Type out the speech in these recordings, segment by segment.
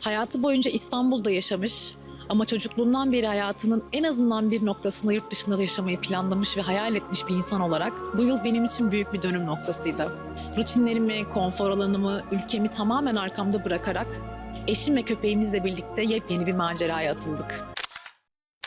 Hayatı boyunca İstanbul'da yaşamış ama çocukluğundan beri hayatının en azından bir noktasında yurt dışında da yaşamayı planlamış ve hayal etmiş bir insan olarak bu yıl benim için büyük bir dönüm noktasıydı. Rutinlerimi, konfor alanımı, ülkemi tamamen arkamda bırakarak eşim ve köpeğimizle birlikte yepyeni bir maceraya atıldık.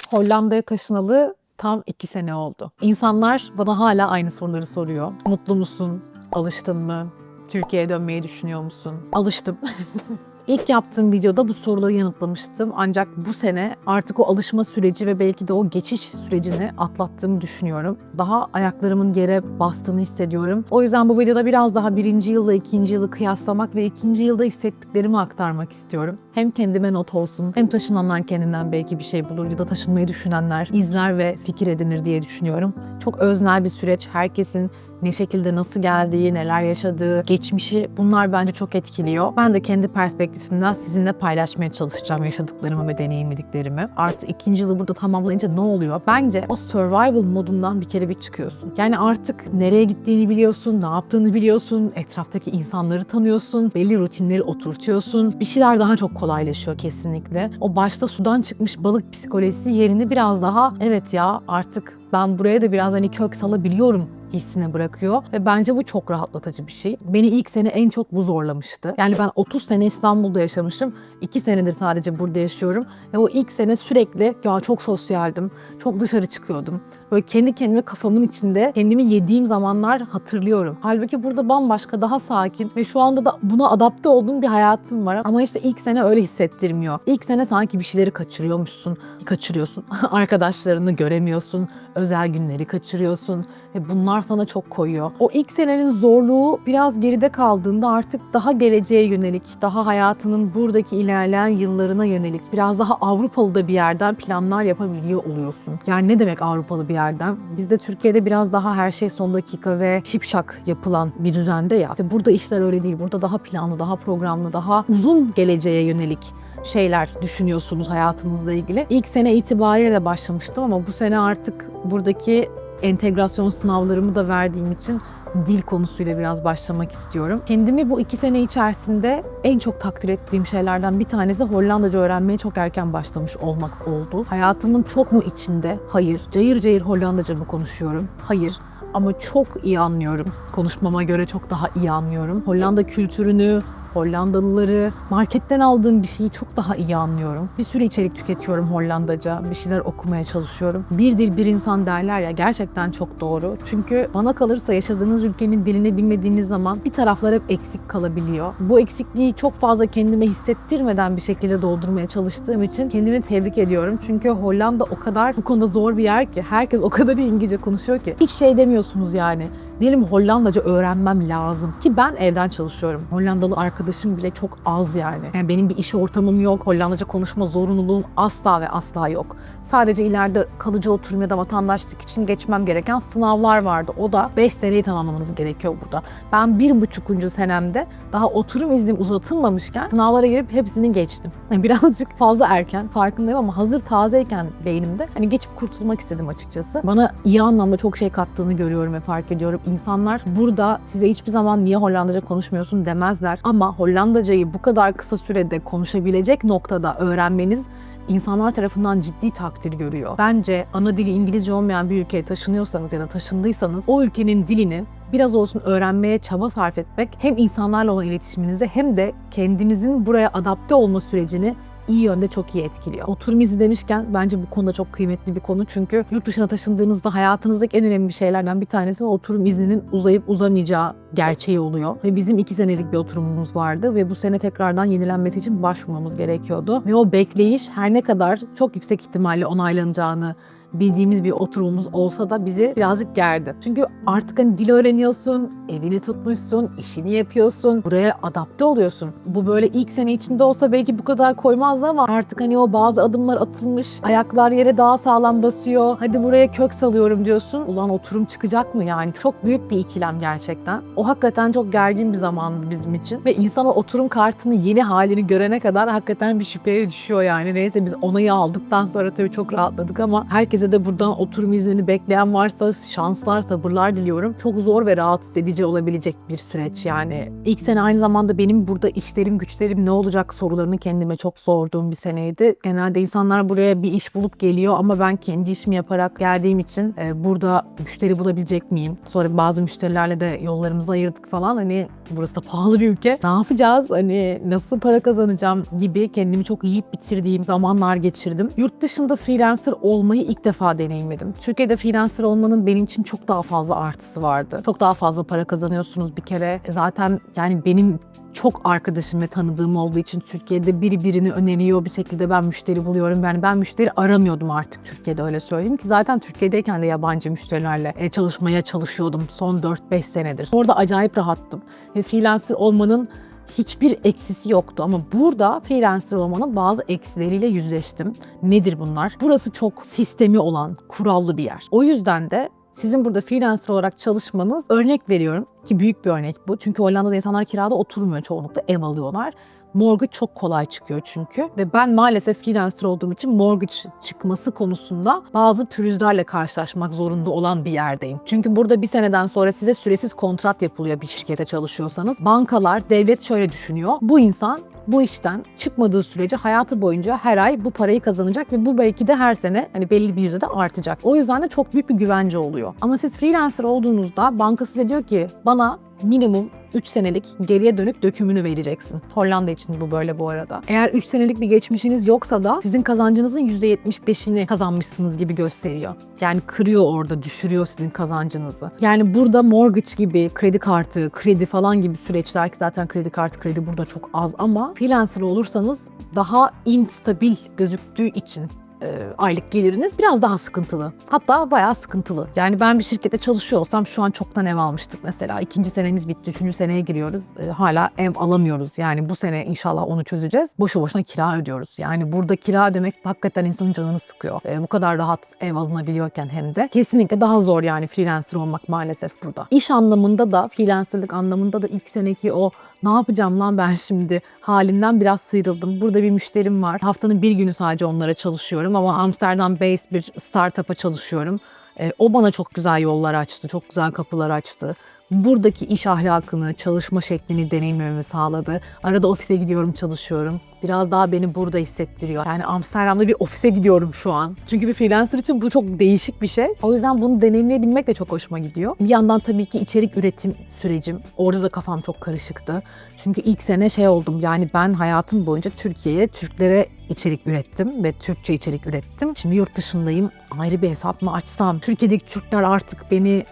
Hollanda'ya taşınalı tam iki sene oldu. İnsanlar bana hala aynı soruları soruyor. Mutlu musun? Alıştın mı? Türkiye'ye dönmeyi düşünüyor musun? Alıştım. İlk yaptığım videoda bu soruları yanıtlamıştım. Ancak bu sene artık o alışma süreci ve belki de o geçiş sürecini atlattığımı düşünüyorum. Daha ayaklarımın yere bastığını hissediyorum. O yüzden bu videoda biraz daha birinci yılla ikinci yılı kıyaslamak ve ikinci yılda hissettiklerimi aktarmak istiyorum. Hem kendime not olsun hem taşınanlar kendinden belki bir şey bulur ya da taşınmayı düşünenler izler ve fikir edinir diye düşünüyorum. Çok öznel bir süreç. Herkesin ne şekilde nasıl geldiği, neler yaşadığı, geçmişi bunlar bence çok etkiliyor. Ben de kendi perspektifimden sizinle paylaşmaya çalışacağım yaşadıklarımı ve deneyimlediklerimi. Artı ikinci yılı burada tamamlayınca ne oluyor? Bence o survival modundan bir kere bir çıkıyorsun. Yani artık nereye gittiğini biliyorsun, ne yaptığını biliyorsun, etraftaki insanları tanıyorsun, belli rutinleri oturtuyorsun. Bir şeyler daha çok kolaylaşıyor kesinlikle. O başta sudan çıkmış balık psikolojisi yerini biraz daha evet ya artık ben buraya da biraz hani kök salabiliyorum hissine bırakıyor ve bence bu çok rahatlatıcı bir şey. Beni ilk sene en çok bu zorlamıştı. Yani ben 30 sene İstanbul'da yaşamışım. 2 senedir sadece burada yaşıyorum ve o ilk sene sürekli ya çok sosyaldim, çok dışarı çıkıyordum. Böyle kendi kendime kafamın içinde kendimi yediğim zamanlar hatırlıyorum. Halbuki burada bambaşka, daha sakin ve şu anda da buna adapte olduğum bir hayatım var. Ama işte ilk sene öyle hissettirmiyor. İlk sene sanki bir şeyleri kaçırıyormuşsun, kaçırıyorsun. Arkadaşlarını göremiyorsun, özel günleri kaçırıyorsun ve bunlar sana çok koyuyor. O ilk senenin zorluğu biraz geride kaldığında artık daha geleceğe yönelik, daha hayatının buradaki ilerleyen yıllarına yönelik, biraz daha Avrupalı da bir yerden planlar yapabiliyor oluyorsun. Yani ne demek Avrupalı bir yerden? Bizde Türkiye'de biraz daha her şey son dakika ve şipşak yapılan bir düzende ya. İşte burada işler öyle değil. Burada daha planlı, daha programlı, daha uzun geleceğe yönelik şeyler düşünüyorsunuz hayatınızla ilgili. İlk sene itibariyle de başlamıştım ama bu sene artık buradaki entegrasyon sınavlarımı da verdiğim için dil konusuyla biraz başlamak istiyorum. Kendimi bu iki sene içerisinde en çok takdir ettiğim şeylerden bir tanesi Hollandaca öğrenmeye çok erken başlamış olmak oldu. Hayatımın çok mu içinde? Hayır. Cayır cayır Hollandaca mı konuşuyorum? Hayır ama çok iyi anlıyorum. Konuşmama göre çok daha iyi anlıyorum. Hollanda kültürünü, Hollandalıları, marketten aldığım bir şeyi çok daha iyi anlıyorum. Bir sürü içerik tüketiyorum Hollandaca, bir şeyler okumaya çalışıyorum. Bir dil bir insan derler ya gerçekten çok doğru. Çünkü bana kalırsa yaşadığınız ülkenin dilini bilmediğiniz zaman bir taraflar hep eksik kalabiliyor. Bu eksikliği çok fazla kendime hissettirmeden bir şekilde doldurmaya çalıştığım için kendimi tebrik ediyorum. Çünkü Hollanda o kadar bu konuda zor bir yer ki herkes o kadar iyi İngilizce konuşuyor ki hiç şey demiyorsunuz yani. Benim Hollandaca öğrenmem lazım ki ben evden çalışıyorum. Hollandalı arkadaşım bile çok az yani. Yani benim bir iş ortamım yok. Hollandaca konuşma zorunluluğum asla ve asla yok. Sadece ileride kalıcı oturum ya da vatandaşlık için geçmem gereken sınavlar vardı. O da 5 seneyi tamamlamanız gerekiyor burada. Ben bir buçukuncu senemde daha oturum iznim uzatılmamışken sınavlara girip hepsini geçtim. Yani birazcık fazla erken farkındayım ama hazır tazeyken beynimde hani geçip kurtulmak istedim açıkçası. Bana iyi anlamda çok şey kattığını görüyorum ve fark ediyorum. İnsanlar burada size hiçbir zaman niye Hollandaca konuşmuyorsun demezler. Ama Hollandacayı bu kadar kısa sürede konuşabilecek noktada öğrenmeniz insanlar tarafından ciddi takdir görüyor. Bence ana dili İngilizce olmayan bir ülkeye taşınıyorsanız ya da taşındıysanız o ülkenin dilini biraz olsun öğrenmeye çaba sarf etmek hem insanlarla olan iletişiminizi hem de kendinizin buraya adapte olma sürecini iyi yönde çok iyi etkiliyor. Oturum izni demişken bence bu konuda çok kıymetli bir konu. Çünkü yurt dışına taşındığınızda hayatınızdaki en önemli şeylerden bir tanesi oturum izninin uzayıp uzamayacağı gerçeği oluyor. Ve bizim iki senelik bir oturumumuz vardı ve bu sene tekrardan yenilenmesi için başvurmamız gerekiyordu. Ve o bekleyiş her ne kadar çok yüksek ihtimalle onaylanacağını bildiğimiz bir oturumumuz olsa da bizi birazcık gerdi. Çünkü artık hani dil öğreniyorsun, evini tutmuşsun, işini yapıyorsun, buraya adapte oluyorsun. Bu böyle ilk sene içinde olsa belki bu kadar koymazdı ama artık hani o bazı adımlar atılmış, ayaklar yere daha sağlam basıyor. Hadi buraya kök salıyorum diyorsun. Ulan oturum çıkacak mı yani? Çok büyük bir ikilem gerçekten. O hakikaten çok gergin bir zamandı bizim için. Ve insan o oturum kartını yeni halini görene kadar hakikaten bir şüpheye düşüyor yani. Neyse biz onayı aldıktan sonra tabii çok rahatladık ama herkes Herkese de buradan oturum iznini bekleyen varsa şanslar, sabırlar diliyorum. Çok zor ve rahatsız edici olabilecek bir süreç yani. İlk sene aynı zamanda benim burada işlerim, güçlerim ne olacak sorularını kendime çok sorduğum bir seneydi. Genelde insanlar buraya bir iş bulup geliyor ama ben kendi işimi yaparak geldiğim için e, burada müşteri bulabilecek miyim? Sonra bazı müşterilerle de yollarımızı ayırdık falan. Hani burası da pahalı bir ülke. Ne yapacağız? Hani nasıl para kazanacağım gibi kendimi çok yiyip bitirdiğim zamanlar geçirdim. Yurt dışında freelancer olmayı ilk defa deneyimledim. Türkiye'de freelancer olmanın benim için çok daha fazla artısı vardı. Çok daha fazla para kazanıyorsunuz bir kere. E Zaten yani benim çok arkadaşım ve tanıdığım olduğu için Türkiye'de biri birini öneriyor bir şekilde ben müşteri buluyorum. Yani ben müşteri aramıyordum artık Türkiye'de öyle söyleyeyim ki zaten Türkiye'deyken de yabancı müşterilerle e, çalışmaya çalışıyordum son 4-5 senedir. Orada acayip rahattım ve freelancer olmanın hiçbir eksisi yoktu ama burada freelancer olmanın bazı eksileriyle yüzleştim. Nedir bunlar? Burası çok sistemi olan, kurallı bir yer. O yüzden de sizin burada freelancer olarak çalışmanız örnek veriyorum ki büyük bir örnek bu. Çünkü Hollanda'da insanlar kirada oturmuyor çoğunlukla ev alıyorlar. Mortgage çok kolay çıkıyor çünkü ve ben maalesef freelancer olduğum için mortgage çıkması konusunda bazı pürüzlerle karşılaşmak zorunda olan bir yerdeyim. Çünkü burada bir seneden sonra size süresiz kontrat yapılıyor bir şirkete çalışıyorsanız. Bankalar, devlet şöyle düşünüyor. Bu insan bu işten çıkmadığı sürece hayatı boyunca her ay bu parayı kazanacak ve bu belki de her sene hani belli bir yüzde de artacak. O yüzden de çok büyük bir güvence oluyor. Ama siz freelancer olduğunuzda banka size diyor ki bana minimum 3 senelik geriye dönük dökümünü vereceksin. Hollanda için bu böyle bu arada. Eğer 3 senelik bir geçmişiniz yoksa da sizin kazancınızın %75'ini kazanmışsınız gibi gösteriyor. Yani kırıyor orada, düşürüyor sizin kazancınızı. Yani burada mortgage gibi, kredi kartı, kredi falan gibi süreçler ki zaten kredi kartı, kredi burada çok az ama freelancer olursanız daha instabil gözüktüğü için e, aylık geliriniz biraz daha sıkıntılı. Hatta bayağı sıkıntılı. Yani ben bir şirkette çalışıyor olsam şu an çoktan ev almıştık mesela. İkinci senemiz bitti, üçüncü seneye giriyoruz. E, hala ev alamıyoruz. Yani bu sene inşallah onu çözeceğiz. Boşu boşuna kira ödüyoruz. Yani burada kira ödemek hakikaten insanın canını sıkıyor. E, bu kadar rahat ev alınabiliyorken hem de. Kesinlikle daha zor yani freelancer olmak maalesef burada. İş anlamında da, freelancerlık anlamında da ilk seneki o ne yapacağım lan ben şimdi halinden biraz sıyrıldım. Burada bir müşterim var. Haftanın bir günü sadece onlara çalışıyorum ama Amsterdam based bir startup'a çalışıyorum. E, o bana çok güzel yollar açtı, çok güzel kapılar açtı. Buradaki iş ahlakını, çalışma şeklini deneyimlememi sağladı. Arada ofise gidiyorum, çalışıyorum. Biraz daha beni burada hissettiriyor. Yani Amsterdam'da bir ofise gidiyorum şu an. Çünkü bir freelancer için bu çok değişik bir şey. O yüzden bunu deneyimleyebilmek de çok hoşuma gidiyor. Bir yandan tabii ki içerik üretim sürecim. Orada da kafam çok karışıktı. Çünkü ilk sene şey oldum. Yani ben hayatım boyunca Türkiye'ye, Türklere içerik ürettim ve Türkçe içerik ürettim. Şimdi yurt dışındayım. Ayrı bir hesap mı açsam? Türkiye'deki Türkler artık beni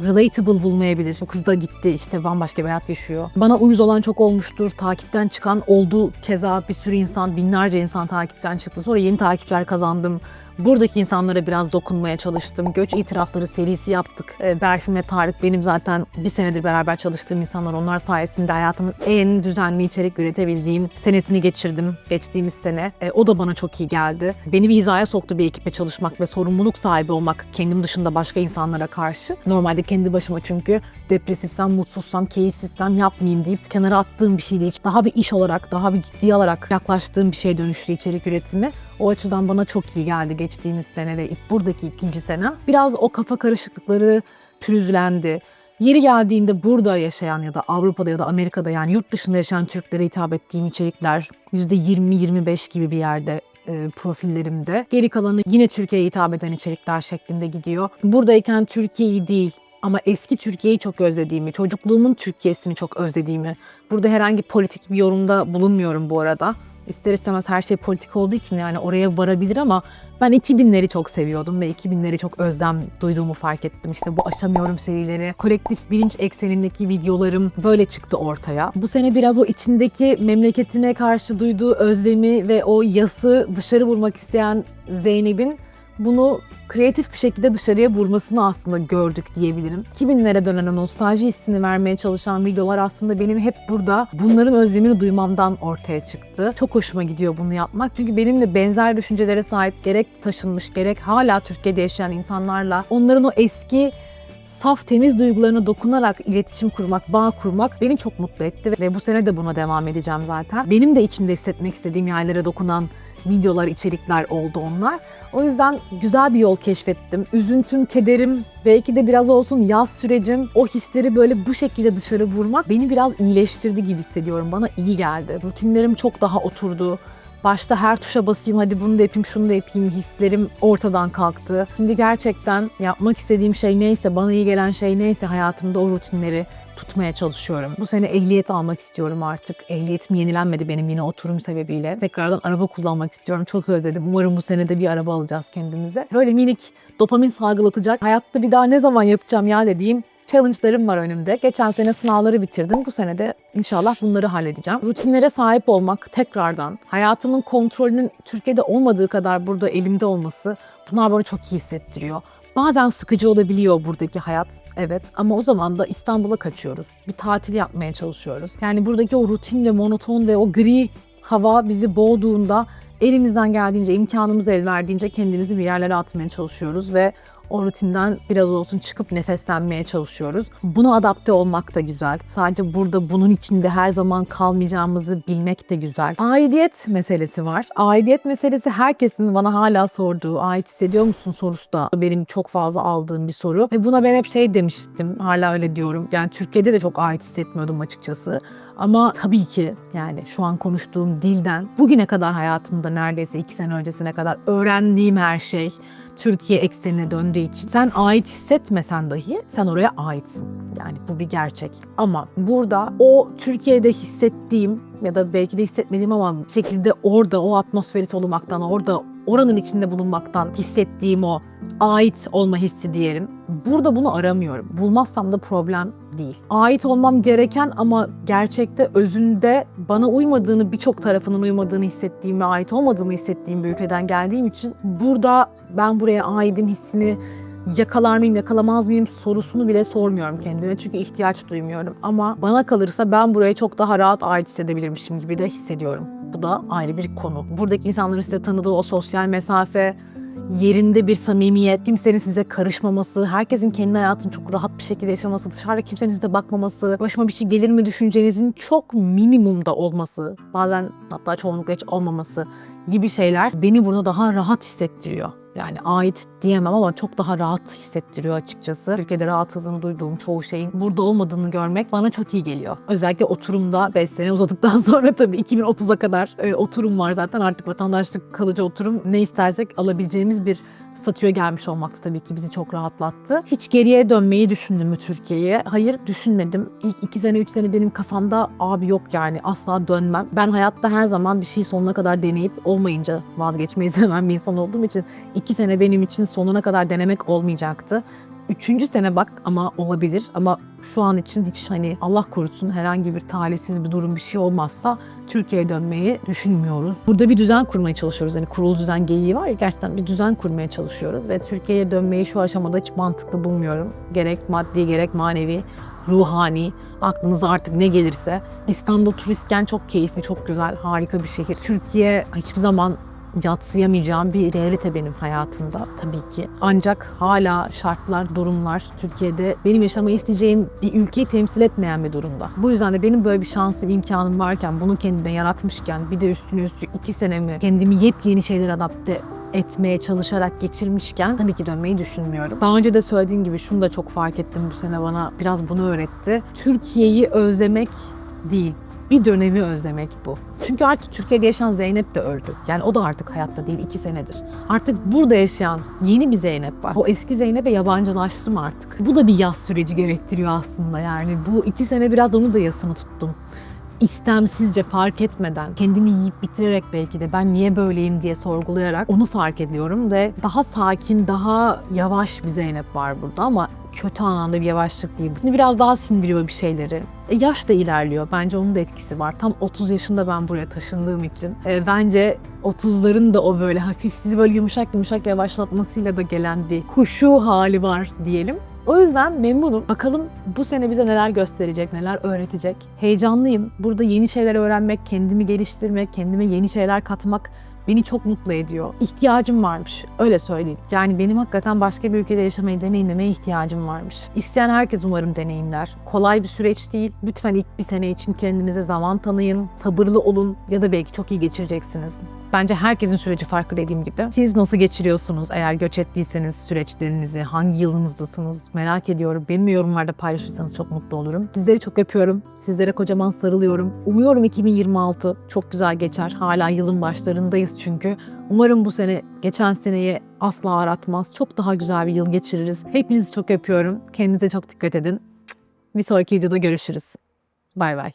relatable bulmayabilir. Çok hızlı gitti işte bambaşka bir hayat yaşıyor. Bana uyuz olan çok olmuştur. Takipten çıkan oldu keza bir sürü insan, binlerce insan takipten çıktı. Sonra yeni takipçiler kazandım. Buradaki insanlara biraz dokunmaya çalıştım. Göç itirafları serisi yaptık. E, Berfin ve Tarık benim zaten bir senedir beraber çalıştığım insanlar. Onlar sayesinde hayatımın en düzenli içerik üretebildiğim senesini geçirdim. Geçtiğimiz sene. E, o da bana çok iyi geldi. Beni bir hizaya soktu bir ekiple çalışmak ve sorumluluk sahibi olmak kendim dışında başka insanlara karşı. Normalde kendi başıma çünkü depresifsem, mutsuzsam, keyifsizsem yapmayayım deyip kenara attığım bir şey değil. Daha bir iş olarak, daha bir ciddi alarak yaklaştığım bir şeye dönüştü içerik üretimi. O açıdan bana çok iyi geldi geçtiğimiz sene ve buradaki ikinci sene. Biraz o kafa karışıklıkları pürüzlendi. Yeri geldiğinde burada yaşayan ya da Avrupa'da ya da Amerika'da yani yurt dışında yaşayan Türklere hitap ettiğim içerikler %20-25 gibi bir yerde e, profillerimde. Geri kalanı yine Türkiye'ye hitap eden içerikler şeklinde gidiyor. Buradayken Türkiye'yi değil ama eski Türkiye'yi çok özlediğimi, çocukluğumun Türkiye'sini çok özlediğimi. Burada herhangi politik bir yorumda bulunmuyorum bu arada. İster istemez her şey politik olduğu için yani oraya varabilir ama ben 2000'leri çok seviyordum ve 2000'leri çok özlem duyduğumu fark ettim. İşte bu aşamıyorum serileri, kolektif bilinç eksenindeki videolarım böyle çıktı ortaya. Bu sene biraz o içindeki memleketine karşı duyduğu özlemi ve o yası dışarı vurmak isteyen Zeynep'in bunu kreatif bir şekilde dışarıya vurmasını aslında gördük diyebilirim. 2000'lere dönen o nostalji hissini vermeye çalışan videolar aslında benim hep burada bunların özlemini duymamdan ortaya çıktı. Çok hoşuma gidiyor bunu yapmak. Çünkü benimle benzer düşüncelere sahip gerek taşınmış gerek hala Türkiye'de yaşayan insanlarla onların o eski saf temiz duygularına dokunarak iletişim kurmak, bağ kurmak beni çok mutlu etti ve bu sene de buna devam edeceğim zaten. Benim de içimde hissetmek istediğim yerlere dokunan videolar, içerikler oldu onlar. O yüzden güzel bir yol keşfettim. Üzüntüm, kederim, belki de biraz olsun yaz sürecim, o hisleri böyle bu şekilde dışarı vurmak beni biraz iyileştirdi gibi hissediyorum. Bana iyi geldi. Rutinlerim çok daha oturdu. Başta her tuşa basayım, hadi bunu da yapayım, şunu da yapayım hislerim ortadan kalktı. Şimdi gerçekten yapmak istediğim şey neyse, bana iyi gelen şey neyse hayatımda o rutinleri tutmaya çalışıyorum. Bu sene ehliyet almak istiyorum artık. Ehliyetim yenilenmedi benim yine oturum sebebiyle. Tekrardan araba kullanmak istiyorum. Çok özledim. Umarım bu sene de bir araba alacağız kendimize. Böyle minik dopamin salgılatacak. Hayatta bir daha ne zaman yapacağım ya dediğim challenge'larım var önümde. Geçen sene sınavları bitirdim. Bu sene de inşallah bunları halledeceğim. Rutinlere sahip olmak tekrardan, hayatımın kontrolünün Türkiye'de olmadığı kadar burada elimde olması bunlar bana çok iyi hissettiriyor. Bazen sıkıcı olabiliyor buradaki hayat. Evet ama o zaman da İstanbul'a kaçıyoruz. Bir tatil yapmaya çalışıyoruz. Yani buradaki o rutin ve monoton ve o gri hava bizi boğduğunda elimizden geldiğince, imkanımız el verdiğince kendimizi bir yerlere atmaya çalışıyoruz ve o rutinden biraz olsun çıkıp nefeslenmeye çalışıyoruz. Buna adapte olmak da güzel. Sadece burada bunun içinde her zaman kalmayacağımızı bilmek de güzel. Aidiyet meselesi var. Aidiyet meselesi herkesin bana hala sorduğu, ait hissediyor musun sorusu da benim çok fazla aldığım bir soru. Ve buna ben hep şey demiştim, hala öyle diyorum. Yani Türkiye'de de çok ait hissetmiyordum açıkçası. Ama tabii ki yani şu an konuştuğum dilden bugüne kadar hayatımda neredeyse iki sene öncesine kadar öğrendiğim her şey Türkiye eksenine döndüğü için sen ait hissetmesen dahi sen oraya aitsin. Yani bu bir gerçek. Ama burada o Türkiye'de hissettiğim ya da belki de hissetmediğim ama şekilde orada o atmosferi solumaktan, orada oranın içinde bulunmaktan hissettiğim o ait olma hissi diyelim. Burada bunu aramıyorum. Bulmazsam da problem değil. Ait olmam gereken ama gerçekte özünde bana uymadığını, birçok tarafının uymadığını hissettiğim ve ait olmadığımı hissettiğim bir ülkeden geldiğim için burada ben buraya aidim hissini yakalar mıyım, yakalamaz mıyım sorusunu bile sormuyorum kendime. Çünkü ihtiyaç duymuyorum. Ama bana kalırsa ben buraya çok daha rahat ait hissedebilirmişim gibi de hissediyorum. Bu da ayrı bir konu. Buradaki insanların size tanıdığı o sosyal mesafe, yerinde bir samimiyet, kimsenin size karışmaması, herkesin kendi hayatını çok rahat bir şekilde yaşaması, dışarıda kimsenin size bakmaması, başıma bir şey gelir mi düşüncenizin çok minimumda olması, bazen hatta çoğunlukla hiç olmaması gibi şeyler beni burada daha rahat hissettiriyor. Yani ait diyemem ama çok daha rahat hissettiriyor açıkçası. Türkiye'de rahatsızlığını duyduğum çoğu şeyin burada olmadığını görmek bana çok iyi geliyor. Özellikle oturumda 5 sene uzadıktan sonra tabii 2030'a kadar e, oturum var zaten artık vatandaşlık kalıcı oturum ne istersek alabileceğimiz bir statüye gelmiş olmak da tabii ki bizi çok rahatlattı. Hiç geriye dönmeyi düşündüm mü Türkiye'ye? Hayır düşünmedim. İlk iki sene üç sene benim kafamda abi yok yani asla dönmem. Ben hayatta her zaman bir şeyi sonuna kadar deneyip olmayınca vazgeçmeyi seven bir insan olduğum için iki sene benim için sonuna kadar denemek olmayacaktı. Üçüncü sene bak ama olabilir ama şu an için hiç hani Allah korusun herhangi bir talihsiz bir durum bir şey olmazsa Türkiye'ye dönmeyi düşünmüyoruz. Burada bir düzen kurmaya çalışıyoruz. Hani kurulu düzen geyiği var ya gerçekten bir düzen kurmaya çalışıyoruz ve Türkiye'ye dönmeyi şu aşamada hiç mantıklı bulmuyorum. Gerek maddi gerek manevi ruhani, aklınıza artık ne gelirse. İstanbul turistken çok keyifli, çok güzel, harika bir şehir. Türkiye hiçbir zaman yatsıyamayacağım bir realite benim hayatımda tabii ki. Ancak hala şartlar, durumlar Türkiye'de benim yaşamayı isteyeceğim bir ülkeyi temsil etmeyen bir durumda. Bu yüzden de benim böyle bir şansım, imkanım varken, bunu kendine yaratmışken bir de üstüne üstlük iki senemi kendimi yepyeni şeyler adapte etmeye çalışarak geçirmişken tabii ki dönmeyi düşünmüyorum. Daha önce de söylediğim gibi şunu da çok fark ettim bu sene bana biraz bunu öğretti. Türkiye'yi özlemek değil, bir dönemi özlemek bu. Çünkü artık Türkiye'de yaşayan Zeynep de öldü. Yani o da artık hayatta değil iki senedir. Artık burada yaşayan yeni bir Zeynep var. O eski Zeynep'e yabancılaştım artık. Bu da bir yaz süreci gerektiriyor aslında yani. Bu iki sene biraz onu da yasını tuttum istemsizce fark etmeden, kendimi yiyip bitirerek belki de ben niye böyleyim diye sorgulayarak onu fark ediyorum ve daha sakin, daha yavaş bir Zeynep var burada ama kötü anlamda bir yavaşlık değil. Şimdi biraz daha sindiriyor bir şeyleri. E, yaş da ilerliyor. Bence onun da etkisi var. Tam 30 yaşında ben buraya taşındığım için. E, bence 30'ların da o böyle hafif sizi böyle yumuşak yumuşak yavaşlatmasıyla da gelen bir huşu hali var diyelim. O yüzden memnunum. Bakalım bu sene bize neler gösterecek, neler öğretecek. Heyecanlıyım. Burada yeni şeyler öğrenmek, kendimi geliştirmek, kendime yeni şeyler katmak beni çok mutlu ediyor. İhtiyacım varmış, öyle söyleyeyim. Yani benim hakikaten başka bir ülkede yaşamayı deneyimlemeye ihtiyacım varmış. İsteyen herkes umarım deneyimler. Kolay bir süreç değil. Lütfen ilk bir sene için kendinize zaman tanıyın, sabırlı olun ya da belki çok iyi geçireceksiniz. Bence herkesin süreci farklı dediğim gibi. Siz nasıl geçiriyorsunuz eğer göç ettiyseniz süreçlerinizi, hangi yılınızdasınız merak ediyorum. Benimle yorumlarda paylaşırsanız çok mutlu olurum. Sizleri çok öpüyorum. Sizlere kocaman sarılıyorum. Umuyorum 2026 çok güzel geçer. Hala yılın başlarındayız çünkü. Umarım bu sene geçen seneyi asla aratmaz. Çok daha güzel bir yıl geçiririz. Hepinizi çok öpüyorum. Kendinize çok dikkat edin. Bir sonraki videoda görüşürüz. Bay bay.